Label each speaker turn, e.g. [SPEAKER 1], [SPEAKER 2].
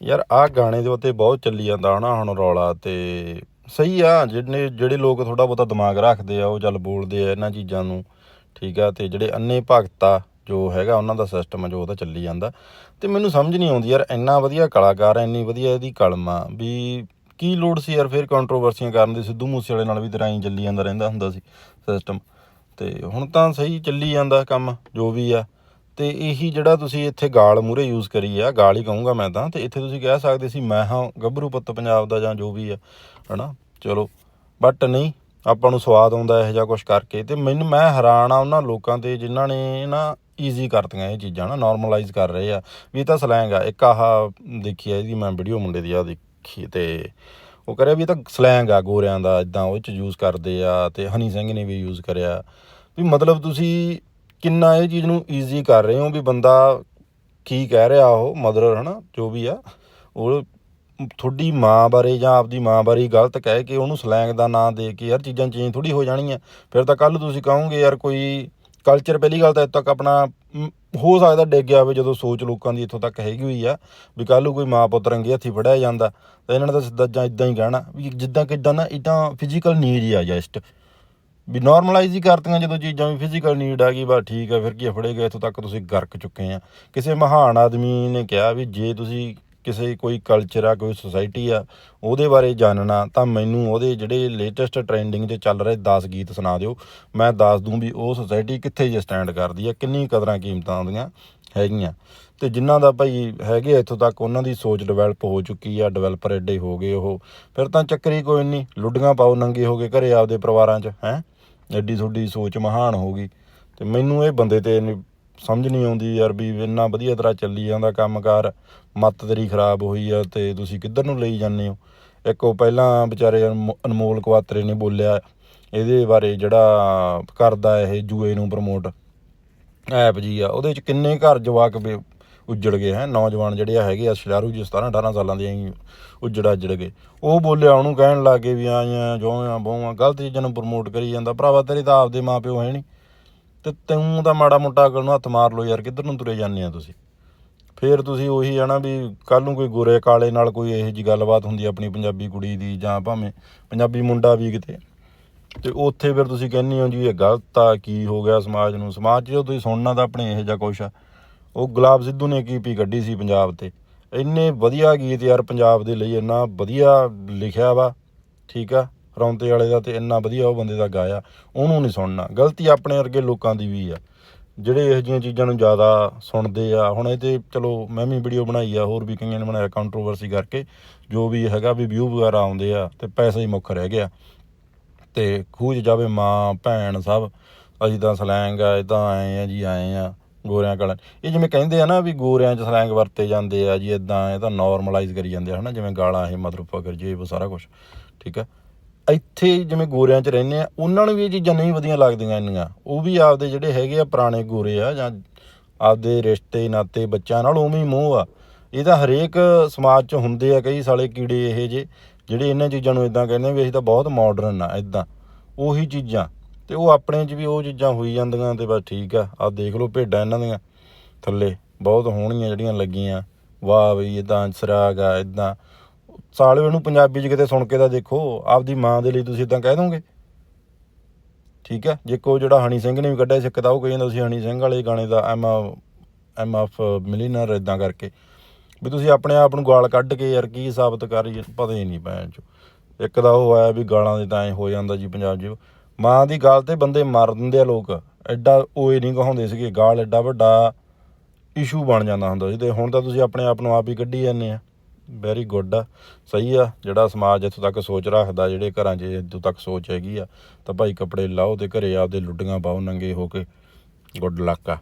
[SPEAKER 1] ਯਾਰ ਆਹ ਗਾਣੇ ਦੇ ਉੱਤੇ ਬਹੁਤ ਚੱਲੀ ਜਾਂਦਾ ਹਨਾ ਹੁਣ ਰੌਲਾ ਤੇ ਸਹੀ ਆ ਜਿਹੜੇ ਜਿਹੜੇ ਲੋਕ ਥੋੜਾ ਬਹੁਤਾ ਦਿਮਾਗ ਰੱਖਦੇ ਆ, ਉਹ ਚੱਲ ਬੋਲਦੇ ਆ ਇਹਨਾਂ ਚੀਜ਼ਾਂ ਨੂੰ, ਠੀਕ ਆ, ਤੇ ਜਿਹੜੇ ਅੰਨੇ ਭਗਤਾ ਜੋ ਹੈਗਾ ਉਹਨਾਂ ਦਾ ਸਿਸਟਮ ਜੋ ਉਹਦਾ ਚੱਲੀ ਜਾਂਦਾ। ਤੇ ਮੈਨੂੰ ਸਮਝ ਨਹੀਂ ਆਉਂਦੀ ਯਾਰ, ਇੰਨਾ ਵਧੀਆ ਕਲਾਕਾਰ ਆ, ਇੰਨੀ ਵਧੀਆ ਇਹਦੀ ਕਲਮ ਆ, ਵੀ ਕੀ ਲੋੜ ਸੀ ਯਾਰ ਫਿਰ ਕੰਟਰੋਵਰਸੀਆਂ ਕਰਨ ਦੀ, ਸਿੱਧੂ ਮੂਸੇ ਵਾਲੇ ਨਾਲ ਵੀ ਦਰਾਈ ਚੱਲੀ ਜਾਂਦਾ ਰਹਿੰਦਾ ਹੁੰਦਾ ਸੀ ਸਿਸਟਮ ਤੇ ਹੁਣ ਤਾਂ ਸਹੀ ਚੱਲੀ ਜਾਂਦਾ ਕੰਮ, ਜੋ ਵੀ ਆ। ਤੇ ਇਹੀ ਜਿਹੜਾ ਤੁਸੀਂ ਇੱਥੇ ਗਾਲ ਮੂਰੇ ਯੂਜ਼ ਕਰੀ ਆ, ਗਾਲ ਹੀ ਕਹੂੰਗਾ ਮੈਂ ਤਾਂ, ਤੇ ਇੱਥੇ ਤੁਸੀਂ ਕਹਿ ਸਕਦੇ ਸੀ, ਮੈਂ ਹਾਂ ਗੱਭਰੂ ਪੁੱਤ ਪੰਜਾਬ ਦਾ ਜਾਂ ਜੋ ਵੀ ਆ, ਹਨਾ? ਚਲੋ ਬਟ ਨਹੀਂ, ਆਪਾਂ ਨੂੰ ਸਵਾਦ ਆਉਂਦਾ ਇਹੋ ਜਿਹਾ ਕੁਝ ਕਰਕੇ, ਤੇ ਮੈਨੂੰ, ਮੈਂ ਹੈਰਾਨ ਆ ਉਹਨਾਂ ਲੋਕਾਂ ਤੇ ਜਿਨ੍ਹਾਂ ਨੇ ਨਾ ਈਜ਼ੀ ਕਰਤੀਆਂ ਇਹ ਚੀਜ਼ਾਂ ਨਾ ਨਾਰਮਲਾਈਜ਼ ਕਰ ਰਹੇ ਆ। ਵੀ ਇਹ ਤਾਂ ਸਲੈਂਗ ਆ। ਇੱਕ ਆਹ ਦੇਖੀ ਆ ਇਹਦੀ, ਮੈਂ ਵੀਡੀਓ ਮੁੰਡੇ ਦੀ ਆ ਦੇਖੀ ਤੇ ਉਹ ਕਰਿਆ ਵੀ ਇਹ ਤਾਂ ਸਲੈਂਗ ਆ ਗੋਰਿਆਂ ਦਾ ਇਦਾਂ ਉਹ ਚ ਯੂਜ਼ ਕਰਦੇ ਆ, ਤੇ ਹਨੀ ਸਿੰਘ ਨੇ ਵੀ ਯੂਜ਼ ਕਰਿਆ। ਵੀ ਮਤਲਬ ਤੁਸੀਂ ਕਿੰਨਾ ਇਹ ਚੀਜ਼ ਨੂੰ ਈਜ਼ੀ ਕਰ ਰਹੇ ਹੋ ਵੀ ਬੰਦਾ ਕੀ ਕਹਿ ਰਿਹਾ ਉਹ ਮਦਰ ਹਨਾ, ਜੋ ਵੀ ਆ, ਉਹ ਤੁਹਾਡੀ ਮਾਂ ਬਾਰੇ ਜਾਂ ਆਪਦੀ ਮਾਂ ਬਾਰੇ ਗਲਤ ਕਹਿ ਕੇ ਉਹਨੂੰ ਸਲੈਂਗ ਦਾ ਨਾਂ ਦੇ ਕੇ ਯਾਰ ਚੀਜ਼ਾਂ ਚੇਂਜ ਥੋੜੀ ਹੋ ਜਾਣੀਆਂ। ਫਿਰ ਤਾਂ ਕੱਲ ਤੁਸੀਂ ਕਹੋਗੇ ਯਾਰ ਕੋਈ ਕਲਚਰ ਪਹਿਲੀ ਗੱਲ ਤਾਂ ਇੱਥੇ ਤੱਕ ਆਪਣਾ ਹੋ ਸਕਦਾ ਡਿੱਗ ਗਿਆ ਹੋਵੇ ਜਦੋਂ ਸੋਚ ਲੋਕਾਂ ਦੀ ਇੱਥੋਂ ਤੱਕ ਹੈਗੀ ਹੋਈ ਆ, ਵੀ ਕੱਲ ਨੂੰ ਕੋਈ ਮਾਂ ਪੁੱਤ ਰੰਗੇ ਹੱਥੀ ਫੜਿਆ ਜਾਂਦਾ, ਤਾਂ ਇਹਨਾਂ ਨੇ ਤਾਂ ਸਿੱਧਾ ਜਾਂ ਇਦਾਂ ਹੀ ਕਹਿਣਾ, ਵੀ ਜਿੱਦਾਂ ਕਿਦਾਂ ਨਾ ਇਦਾਂ ਫਿਜ਼ੀਕਲ ਨੀਡ ਹੀ ਆ ਜਸਟ ਵੀ ਨਾਰਮਲਾਈਜ਼ ਹੀ ਕਰਤੀਆਂ ਜਦੋਂ ਚੀਜ਼ਾਂ ਵੀ ਫਿਜ਼ੀਕਲ ਨੀਡ ਆ ਗਈ, ਬਸ ਠੀਕ ਆ, ਫਿਰ ਕੀ ਫੜੇ ਗਏ, ਇੱਥੋਂ ਤੱਕ ਤੁਸੀਂ ਗਰਕ ਚੁੱਕੇ ਆ। ਕਿਸੇ ਮਹਾਨ ਆਦਮੀ ਨੇ ਕਿਹਾ ਵੀ ਜੇ ਤੁਸੀਂ ਕਿਸੇ, ਕੋਈ ਕਲਚਰ ਆ, ਕੋਈ ਸੁਸਾਇਟੀ ਆ, ਉਹਦੇ ਬਾਰੇ ਜਾਣਨਾ ਤਾਂ ਮੈਨੂੰ ਉਹਦੇ ਜਿਹੜੇ ਲੇਟੈਸਟ ਟ੍ਰੈਂਡਿੰਗ 'ਚ ਚੱਲ ਰਹੇ 10 ਗੀਤ ਸੁਣਾ ਦਿਓ। ਮੈਂ ਦੱਸ ਦੂੰ ਵੀ ਉਹ ਸੁਸਾਇਟੀ ਕਿੱਥੇ ਜੇ ਸਟੈਂਡ ਕਰਦੀ ਆ, ਕਿੰਨੀ ਕਦਰਾਂ ਕੀਮਤਾਂ ਉਹਦੀਆਂ ਹੈਗੀਆਂ। ਤੇ ਜਿਨ੍ਹਾਂ ਦਾ ਭਾਈ ਹੈਗੇ ਆ, ਇੱਥੋਂ ਤੱਕ ਉਹਨਾਂ ਦੀ ਸੋਚ ਡਿਵੈਲਪ ਹੋ ਚੁੱਕੀ ਆ ਡਿਵੈਲਪਰ ਐਡੇ ਹੋ ਗਏ ਉਹ। ਫਿਰ ਤਾਂ ਚੱਕਰੀ ਕੋਈ ਨਹੀਂ, ਲੁੱਡੀਆਂ ਪਾਓ, ਨੰਗੇ ਹੋ ਗਏ ਘਰੇ ਆਪਦੇ ਪਰਿਵਾਰਾਂ 'ਚ, ਹੈ? ਐਡੀ ਤੁਹਾਡੀ ਸੋਚ ਮਹਾਨ ਹੋ ਗਈ। ਤੇ ਮੈਨੂੰ ਇਹ ਬੰਦੇ ਤੇ ਸਮਝ ਨਹੀਂ ਆਉਂਦੀ ਯਾਰ ਵੀ ਇੰਨਾ ਵਧੀਆ ਤਰ੍ਹਾਂ ਚੱਲੀ ਜਾਂਦਾ ਕੰਮਕਾਰ, ਮੱਤ ਤੇਰੀ ਖਰਾਬ ਹੋਈ ਆ ਤੇ ਤੁਸੀਂ ਕਿੱਧਰ ਨੂੰ ਲਈ ਜਾਂਦੇ ਹੋ? ਇੱਕ ਉਹ ਪਹਿਲਾਂ ਵਿਚਾਰੇ ਅਨਮੋ- ਅਨਮੋਲ ਕੁਆਤਰੇ ਨੇ ਬੋਲਿਆ, ਇਹਦੇ ਬਾਰੇ ਜਿਹੜਾ ਕਰਦਾ ਇਹ ਜੂਏ ਨੂੰ ਪ੍ਰਮੋਟ ਐਪ ਜੀ ਆ, ਉਹਦੇ ਚ ਕਿੰਨੇ ਘਰ ਜਵਾਕ ਵੀ ਉੱਜੜ ਗਏ ਹੈ। ਨੌਜਵਾਨ ਜਿਹੜੇ ਆ ਹੈਗੇ ਆ, ਸ਼ਲਾਰੂ ਜੀ 17 18 ਸਾਲਾਂ ਦੇ ਹੀ ਉੱਜੜਾ ਉੱਜੜ ਗਏ। ਉਹ ਬੋਲਿਆ ਉਹਨੂੰ ਕਹਿਣ ਲੱਗੇ ਵੀ ਆਈਆਂ ਜੋਆਂ ਬੋਆਂ ਗਲਤ ਚੀਜ਼ਾਂ ਨੂੰ ਪ੍ਰਮੋਟ ਕਰੀ ਜਾਂਦਾ। ਭਰਾਵਾ, ਤੇਰੇ ਤਾਂ ਆਪਦੇ ਮਾਪਿਓ ਹੈ ਨਹੀਂ ਤੇ ਤੈਨੂੰ ਤਾਂ ਮਾੜਾ ਮੋਟਾ ਅਕਲ ਨੂੰ ਹੱਥ ਮਾਰ ਲਓ ਯਾਰ, ਕਿੱਧਰ ਨੂੰ ਤੁਰੇ ਜਾਂਦੇ ਆ ਤੁਸੀਂ? ਫੇਰ ਤੁਸੀਂ ਉਹੀ ਆ ਨਾ ਵੀ ਕੱਲ ਨੂੰ ਕੋਈ ਗੋਰੇ ਕਾਲੇ ਨਾਲ ਕੋਈ ਇਹੋ ਜੀ ਗੱਲਬਾਤ ਹੁੰਦੀ ਆਪਣੀ ਪੰਜਾਬੀ ਕੁੜੀ ਦੀ ਜਾਂ ਭਾਵੇਂ ਪੰਜਾਬੀ ਮੁੰਡਾ ਵੀ ਕਿਤੇ। ਤੇ ਉੱਥੇ ਫਿਰ ਤੁਸੀਂ ਕਹਿੰਦੇ ਹੋ ਜੀ ਇਹ ਗਲਤ ਆ, ਕੀ ਹੋ ਗਿਆ ਸਮਾਜ ਨੂੰ? ਸਮਾਜ 'ਚ ਜੋ ਤੁਸੀਂ ਸੁਣਨਾ ਤਾਂ ਆਪਣੇ ਇਹੋ ਜਿਹਾ ਕੁਛ ਆ। ਉਹ ਗੁਲਾਬ ਸਿੱਧੂ ਨੇ ਕੀ ਪੀ ਕੱਢੀ ਸੀ ਪੰਜਾਬ ਤੇ। ਇੰਨੇ ਵਧੀਆ ਗੀਤ ਯਾਰ ਪੰਜਾਬ ਦੇ ਲਈ ਇੰਨਾ ਵਧੀਆ ਲਿਖਿਆ ਵਾ, ਠੀਕ ਆ? ਰੌਂਤੇ ਵਾਲੇ ਦਾ ਤੇ ਇੰਨਾ ਵਧੀਆ ਉਹ ਬੰਦੇ ਦਾ ਗਾਇਆ, ਉਹਨੂੰ ਨਹੀਂ ਸੁਣਨਾ। ਗਲਤੀ ਆਪਣੇ ਵਰਗੇ ਲੋਕਾਂ ਦੀ ਵੀ ਆ। ਜਿਹੜੇ ਇਹੋ ਜਿਹੀਆਂ ਚੀਜ਼ਾਂ ਨੂੰ ਜ਼ਿਆਦਾ ਸੁਣਦੇ ਆ, ਹੁਣ ਇਹ ਤੇ ਚਲੋ ਮੈਂ ਵੀ ਵੀਡੀਓ ਬਣਾਈ ਆ, ਹੋਰ ਵੀ ਕਈਆਂ ਨੇ ਬਣਾਇਆ ਕੰਟਰੋਵਰਸੀ ਕਰਕੇ, ਜੋ ਵੀ ਹੈਗਾ ਵੀ ਵਿਊ ਵਗੈਰਾ ਆਉਂਦੇ ਆ ਤੇ ਪੈਸਾ ਹੀ ਮੁੱਖ ਰਹਿ ਗਿਆ। ਤੇ ਖੂਜ ਜਾਵੇ ਮਾਂ, ਭੈਣ ਸਭ, ਅਸੀਂ ਤਾਂ ਸਲੈਂਗ ਆ ਤਾਂ ਆਏ ਆ ਜੀ, ਆਏ ਆ। ਗੋਰਿਆਂ ਕਾਲਾਂ ਇਹ ਜਿਵੇਂ ਕਹਿੰਦੇ ਆ ਨਾ ਵੀ ਗੋਰਿਆਂ 'ਚ ਸਲੈਂਗ ਵਰਤੇ ਜਾਂਦੇ ਆ ਜੀ ਇਦਾਂ ਇਹ ਤਾਂ ਨਾਰਮਲਾਈਜ਼ ਕਰੀ ਜਾਂਦੇ ਆ, ਹਨਾ? ਜਿਵੇਂ ਗਾਲਾਂ, ਇਹ ਮਤਲਬ ਫਕਰ ਜੇ ਉਹ ਸਾਰਾ ਕੁਝ ਠੀਕ ਆ? ਇੱਥੇ ਜਿਵੇਂ ਗੋਰਿਆਂ 'ਚ ਰਹਿੰਦੇ ਆ, ਉਹਨਾਂ ਨੂੰ ਵੀ ਇਹ ਚੀਜ਼ਾਂ ਨਹੀਂ ਵਧੀਆ ਲੱਗਦੀਆਂ ਇੰਨੀਆਂ। ਉਹ ਵੀ ਆਪਦੇ ਜਿਹੜੇ ਹੈਗੇ ਆ ਪੁਰਾਣੇ ਗੋਰੇ ਆ, ਜਾਂ ਆਪਦੇ ਰਿਸ਼ਤੇ, ਨਾਤੇ, ਬੱਚਿਆਂ ਨਾਲ ਉਵੇਂ ਹੀ ਮੋਹ ਆ। ਇਹ ਤਾਂ ਹਰੇਕ ਸਮਾਜ 'ਚ ਹੁੰਦੇ ਆ, ਕਈ ਸਾਲੇ ਕੀੜੇ ਇਹ ਜੇ, ਜਿਹੜੇ ਇਹਨਾਂ ਚੀਜ਼ਾਂ ਨੂੰ ਇਦਾਂ ਕਹਿੰਦੇ ਵੀ ਅਸੀਂ ਤਾਂ ਬਹੁਤ ਮਾਡਰਨ ਆ ਇਦਾਂ ਉਹੀ ਚੀਜ਼ਾਂ। ਤੇ ਉਹ ਆਪਣੇ 'ਚ ਵੀ ਉਹ ਚੀਜ਼ਾਂ ਹੋਈ ਜਾਂਦੀਆਂ ਤੇ ਬਸ ਠੀਕ ਆ। ਆ ਦੇਖ ਲਓ ਭੇਡਾਂ ਇਹਨਾਂ ਦੀਆਂ। ਥੱਲੇ ਬਹੁਤ ਹੋਣੀਆਂ ਜਿਹੜੀਆਂ ਲੱਗੀਆਂ। ਵਾਹ ਬਈ ਇਦਾਂ ਸਰਾਗ ਆ ਇਦਾਂ ਸਾਲਿਓ ਇਹਨੂੰ ਪੰਜਾਬੀ 'ਚ ਕਿਤੇ ਸੁਣ ਕੇ ਤਾਂ ਦੇਖੋ, ਆਪਦੀ ਮਾਂ ਦੇ ਲਈ ਤੁਸੀਂ ਇਦਾਂ ਕਹਿ ਦੋਗੇ? ਠੀਕ ਹੈ ਜੇ ਕੋ ਜਿਹੜਾ ਹਣੀ ਸਿੰਘ ਨੇ ਵੀ ਕੱਢਿਆ ਸੀ ਕਿਤਾਬ ਉਹ ਕਹੀ ਜਾਂਦਾ ਸੀ, ਹਣੀ ਸਿੰਘ ਵਾਲੇ ਗਾਣੇ ਦਾ ਐਮ ਐਮ ਆਫ ਮਿਲੀਨਰ ਇਦਾਂ ਕਰਕੇ। ਵੀ ਤੁਸੀਂ ਆਪਣੇ ਆਪ ਨੂੰ ਗਾਲ ਕੱਢ ਕੇ ਯਾਰ ਕੀ ਸਾਬਤ ਕਰ ਰਹੀ ਪਤਾ ਹੀ ਨਹੀਂ ਪੈਣ ਚ ਇੱਕ ਦਾ ਉਹ ਆਇਆ ਵੀ ਗਾਲਾਂ ਦੇ ਤਾਂ ਐ ਹੋ ਜਾਂਦਾ ਜੀ ਪੰਜਾਬ 'ਚ। ਮਾਂ ਦੀ ਗਾਲ ਤੇ ਬੰਦੇ ਮਾਰ ਦਿੰਦੇ ਆ ਲੋਕ। ਐਡਾ ਓਏ ਨਹੀਂ ਕਹਾਉਂਦੇ ਸੀਗੇ, ਗਾਲ ਐਡਾ ਵੱਡਾ ਇਸ਼ੂ ਬਣ ਜਾਂਦਾ ਹੁੰਦਾ ਸੀ ਤੇ ਹੁਣ ਤਾਂ ਤੁਸੀਂ ਆਪਣੇ ਆਪ ਨੂੰ ਆਪ ਹੀ ਕੱਢੀ ਜਾਂਦੇ ਆ। ਵੈਰੀ ਗੁੱਡ ਆ, ਸਹੀ ਆ, ਜਿਹੜਾ ਸਮਾਜ ਇੱਥੋਂ ਤੱਕ ਸੋਚ ਰੱਖਦਾ, ਜਿਹੜੇ ਘਰਾਂ 'ਚ ਇੱਥੋਂ ਤੱਕ ਸੋਚ ਹੈਗੀ ਆ, ਤਾਂ ਭਾਈ ਕੱਪੜੇ ਲਾਓ ਤੇ ਘਰੇ ਆਪਦੇ ਲੁੱਡੀਆਂ ਪਾਓ, ਨੰਗੇ ਹੋ ਕੇ। ਗੁੱਡ ਲੱਕ ਆ।